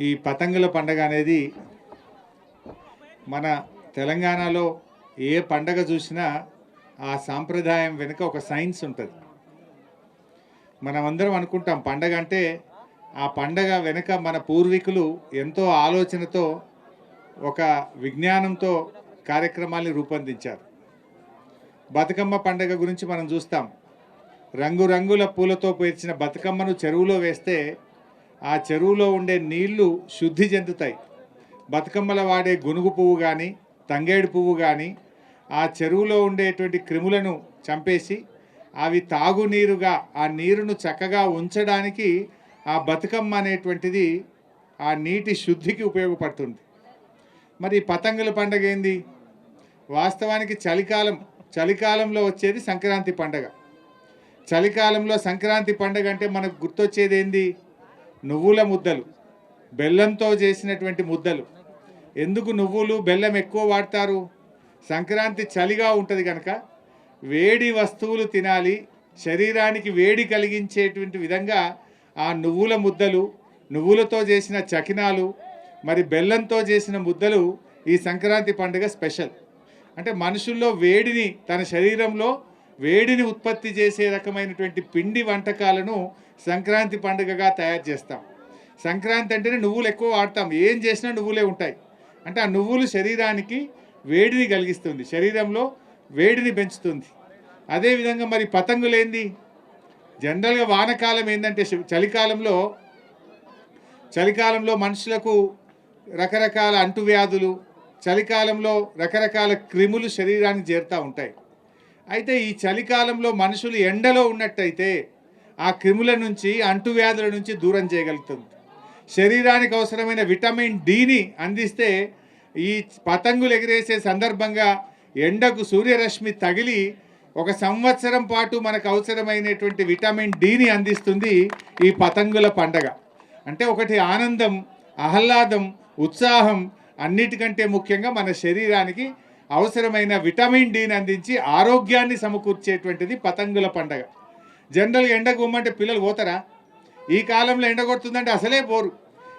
ఈ పతంగుల పండగ అనేది మన తెలంగాణలో ఏ పండగ చూసినా ఆ సాంప్రదాయం వెనుక ఒక సైన్స్ ఉంటుంది. మనమందరం అనుకుంటాం పండగ అంటే ఆ పండగ వెనుక మన పూర్వీకులు ఎంతో ఆలోచనతో ఒక విజ్ఞానంతో కార్యక్రమాల్ని రూపొందించారు. బతుకమ్మ పండగ గురించి మనం చూస్తాం. రంగురంగుల పూలతో పేర్చిన బతుకమ్మను చెరువులో వేస్తే ఆ చెరువులో ఉండే నీళ్ళు శుద్ధి చెందుతాయి. బతుకమ్మల వాడే గునుగు పువ్వు కానీ తంగేడు పువ్వు కానీ ఆ చెరువులో ఉండేటువంటి క్రిములను చంపేసి అవి తాగునీరుగా ఆ నీరును చక్కగా ఉంచడానికి ఆ బతుకమ్మ అనేటువంటిది ఆ నీటి శుద్ధికి ఉపయోగపడుతుంది. మరి పతంగుల పండగ ఏంది? వాస్తవానికి చలికాలం చలికాలంలో వచ్చేది సంక్రాంతి పండగ. చలికాలంలో సంక్రాంతి పండగ అంటే మనకు గుర్తొచ్చేది ఏంది? నువ్వుల ముద్దలు బెల్లంతో చేసినటువంటి ముద్దలు. ఎందుకు నువ్వులు బెల్లం ఎక్కువ వాడతారు? సంక్రాంతి చలిగా ఉంటుంది కనుక వేడి వస్తువులు తినాలి శరీరానికి వేడి కలిగించేటువంటి విధంగా ఆ నువ్వుల ముద్దలు నువ్వులతో చేసిన చకినాలు మరి బెల్లంతో చేసిన ముద్దలు ఈ సంక్రాంతి పండుగ స్పెషల్. అంటే మనుషుల్లో వేడిని తన శరీరంలో వేడిని ఉత్పత్తి చేసే రకమైనటువంటి పిండి వంటకాలను సంక్రాంతి పండుగగా తయారు చేస్తాం. సంక్రాంతి అంటేనే నువ్వులు ఎక్కువ వాడతాం. ఏం చేసినా నువ్వులే ఉంటాయి. అంటే ఆ నువ్వులు శరీరానికి వేడిని కలిగిస్తుంది. శరీరంలో వేడిని పెంచుతుంది. అదేవిధంగా మరి పతంగులేంది జనరల్గా వానకాలం ఏంటంటే చలికాలంలో చలికాలంలో మనుషులకు రకరకాల అంటువ్యాధులు చలికాలంలో రకరకాల క్రిములు శరీరానికి చేరుతూ ఉంటాయి. అయితే ఈ చలికాలంలో మనుషులు ఎండలో ఉన్నట్టయితే ఆ క్రిముల నుంచి అంటువ్యాధుల నుంచి దూరం చేయగలుగుతుంది. శరీరానికి అవసరమైన విటమిన్ డిని అందిస్తే ఈ పతంగులు ఎగిరేసే సందర్భంగా ఎండకు సూర్యరశ్మి తగిలి ఒక సంవత్సరం పాటు మనకు అవసరమైనటువంటి విటమిన్ డిని అందిస్తుంది ఈ పతంగుల పండగ. అంటే ఒకటి ఆనందం ఆహ్లాదం ఉత్సాహం అన్నిటికంటే ముఖ్యంగా మన శరీరానికి అవసరమైన విటమిన్ డిని అందించి ఆరోగ్యాన్ని సమకూర్చేటువంటిది పతంగుల పండగ. జనరల్గా ఎండ గుమ్మంటే పిల్లలు పోతారా? ఈ కాలంలో ఎండ కొడుతుందంటే అసలే పోరు.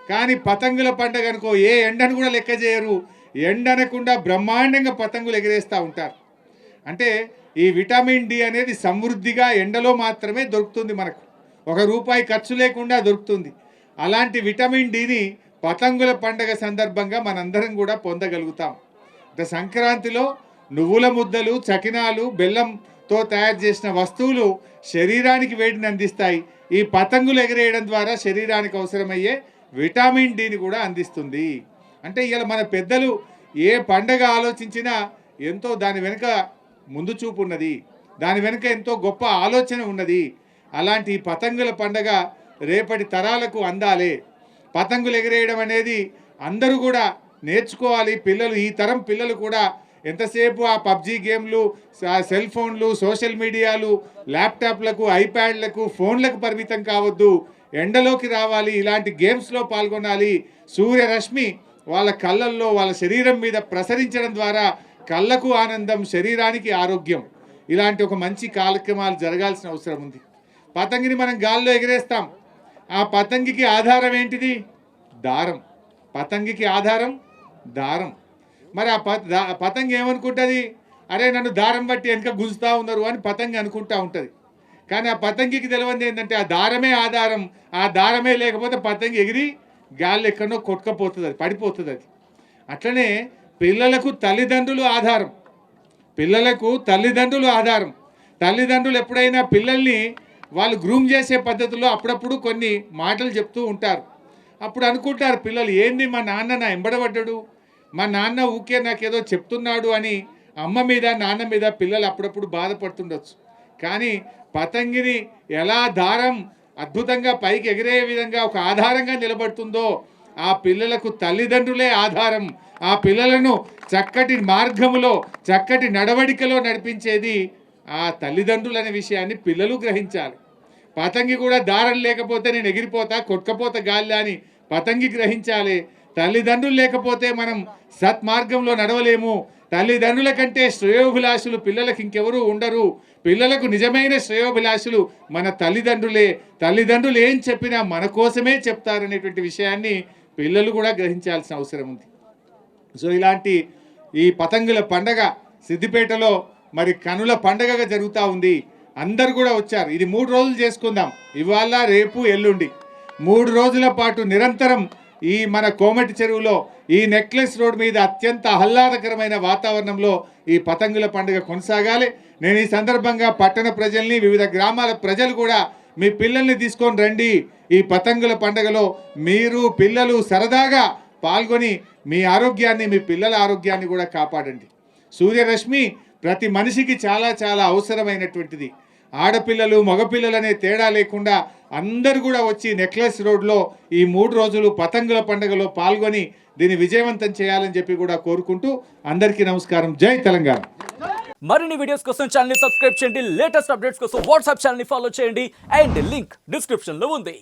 కానీ పతంగుల పండగ అనుకో ఏ ఎండను కూడా లెక్క చేయరు. ఎండనకుండా బ్రహ్మాండంగా పతంగులు ఎగరేస్తూ ఉంటారు. అంటే ఈ విటమిన్ డి అనేది సమృద్ధిగా ఎండలో మాత్రమే దొరుకుతుంది మనకు. ఒక రూపాయి ఖర్చు లేకుండా దొరుకుతుంది. అలాంటి విటమిన్ డిని పతంగుల పండగ సందర్భంగా మనందరం కూడా పొందగలుగుతాం. అంటే సంక్రాంతిలో నువ్వుల ముద్దలు చకినాలు బెల్లంతో తయారు చేసిన వస్తువులు శరీరానికి వేడిని అందిస్తాయి. ఈ పతంగులు ఎగిరేయడం ద్వారా శరీరానికి అవసరమయ్యే విటమిన్ డిని కూడా అందిస్తుంది. అంటే ఇలా మన పెద్దలు ఏ పండగ ఆలోచించినా ఎంతో దాని వెనుక ముందు చూపు ఉన్నది. దాని వెనుక ఎంతో గొప్ప ఆలోచన ఉన్నది. అలాంటి ఈ పతంగుల పండగ రేపటి తరాలకు అందాలే. పతంగులు ఎగిరేయడం అనేది అందరూ కూడా నేర్చుకోవాలి. పిల్లలు ఈ తరం పిల్లలు కూడా ఎంతసేపు ఆ పబ్జీ గేమ్లు సెల్ ఫోన్లు సోషల్ మీడియాలు ల్యాప్టాప్లకు ఐప్యాడ్లకు ఫోన్లకు పరిమితం కావద్దు. ఎండలోకి రావాలి ఇలాంటి గేమ్స్లో పాల్గొనాలి. సూర్యరశ్మి వాళ్ళ కళ్ళల్లో వాళ్ళ శరీరం మీద ప్రసరించడం ద్వారా కళ్ళకు ఆనందం శరీరానికి ఆరోగ్యం. ఇలాంటి ఒక మంచి కార్యక్రమాలు జరగాల్సిన అవసరం ఉంది. పతంగిని మనం గాల్లో ఎగిరేస్తాం. ఆ పతంగికి ఆధారం ఏంటిది? దారం. పతంగికి ఆధారం దారం. మరి ఆ ప పతంగి ఏమనుకుంటుంది? అరే నన్ను దారం బట్టి వెనక గుంజుతూ ఉన్నారు అని పతంగి అనుకుంటా ఉంటుంది. కానీ ఆ పతంగికి తెలియంది ఏంటంటే ఆ దారమే ఆధారం. ఆ దారమే లేకపోతే పతంగి ఎగిరి గాలి ఎక్కడో కొట్టుకపోతుంది అది పడిపోతుంది అది. అట్లనే పిల్లలకు తల్లిదండ్రులు ఆధారం. పిల్లలకు తల్లిదండ్రులు ఆధారం. తల్లిదండ్రులు ఎప్పుడైనా పిల్లల్ని వాళ్ళు గ్రూమ్ చేసే పద్ధతిలో అప్పుడప్పుడు కొన్ని మాటలు చెప్తూ ఉంటారు. అప్పుడు అనుకుంటారు పిల్లలు ఏంది మా నాన్న నా ఎంబడబడ్డాడు? మా నాన్న ఊకే నాకేదో చెప్తున్నాడు అని అమ్మ మీద నాన్న మీద పిల్లలు అప్పుడప్పుడు బాధపడుతుండొచ్చు. కానీ పతంగిని ఎలా దారం అద్భుతంగా పైకి ఎగిరే విధంగా ఒక ఆధారంగా నిలబడుతుందో ఆ పిల్లలకు తల్లిదండ్రులే ఆధారం. ఆ పిల్లలను చక్కటి మార్గములో చక్కటి నడవడికలో నడిపించేది ఆ తల్లిదండ్రులు అనే విషయాన్ని పిల్లలు గ్రహించాలి. పతంగి కూడా దారం లేకపోతే నేను ఎగిరిపోతా కొట్టుకపోతా గాలి అని పతంగి గ్రహించాలి. తల్లిదండ్రులు లేకపోతే మనం సత్మార్గంలో నడవలేము. తల్లిదండ్రుల కంటే శ్రేయోభిలాషులు పిల్లలకు ఇంకెవరూ ఉండరు. పిల్లలకు నిజమైన శ్రేయోభిలాషులు మన తల్లిదండ్రులే. తల్లిదండ్రులు ఏం చెప్పినా మన కోసమే చెప్తారనేటువంటి విషయాన్ని పిల్లలు కూడా గ్రహించాల్సిన అవసరం ఉంది. సో ఇలాంటి ఈ పతంగుల పండగ సిద్దిపేటలో మరి కనుల పండగగా జరుగుతూ ఉంది. అందరు కూడా వచ్చారు. ఇది మూడు రోజులు చేసుకుందాం. ఇవాళ రేపు ఎల్లుండి. మూడు రోజుల పాటు నిరంతరం ఈ మన కోమటి చెరువులో ఈ నెక్లెస్ రోడ్ మీద అత్యంత ఆహ్లాదకరమైన వాతావరణంలో ఈ పతంగుల పండుగ కొనసాగాలి. నేను ఈ సందర్భంగా పట్టణ ప్రజల్ని వివిధ గ్రామాల ప్రజలు కూడా మీ పిల్లల్ని తీసుకొని రండి. ఈ పతంగుల పండుగలో మీరు పిల్లలు సరదాగా పాల్గొని మీ ఆరోగ్యాన్ని మీ పిల్లల ఆరోగ్యాన్ని కూడా కాపాడండి. సూర్యరశ్మి ప్రతి మనిషికి చాలా చాలా అవసరమైనటువంటిది. ఆడపిల్లలు మగపిల్లలనే తేడా లేకుండా అందరు కూడా వచ్చి నెక్లెస్ రోడ్లో ఈ మూడు రోజులు పతంగుల పండుగలో పాల్గొని దీన్ని విజయవంతం చేయాలని చెప్పి కూడా కోరుకుంటూ అందరికీ నమస్కారం. జై తెలంగాణ. మరిన్ని వీడియోస్ కోసం ఛానల్ సబ్స్క్రైబ్ చేయండి. లేటెస్ట్ అప్డేట్స్ కోసం వాట్సాప్ ఛానల్ ఫాలో చేయండి. అండ్ లింక్ డిస్క్రిప్షన్లో ఉంది.